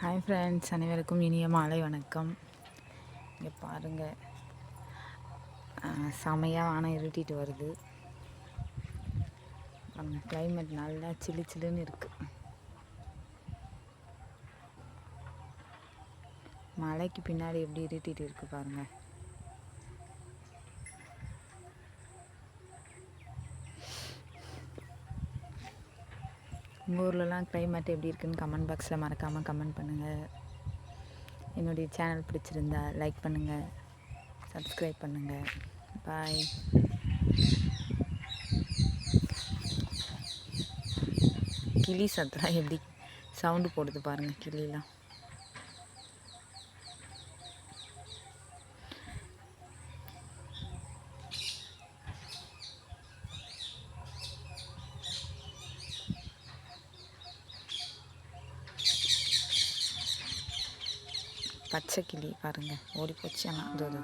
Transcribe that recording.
Hi friends அனைவருக்கும் இனிய மாலை வணக்கம். இங்கே பாருங்கள் செமையாக வானம் இருட்டிட்டு வருது. கிளைமேட் நல்லா சில்லு சில்லுன்னு இருக்குது மலைக்கு பின்னாடி எப்படி இருட்டிட்டு இருக்குது பாருங்கள் உங்கள் ஊர்லலாம் கிளைமேட் எப்படி இருக்குன்னு கமெண்ட் பாக்ஸில் மறக்காமல் கமெண்ட் பண்ணுங்கள் என்னுடைய சேனல் பிடிச்சிருந்தா லைக் பண்ணுங்கள் சப்ஸ்கிரைப் பண்ணுங்கள் பாய் கிளி சத்தம் எப்படி சவுண்டு போடுது பாருங்கள் கிளிலாம். பச்சை கிளி பாருங்கள் ஓடி போச்சு ஆனால் அது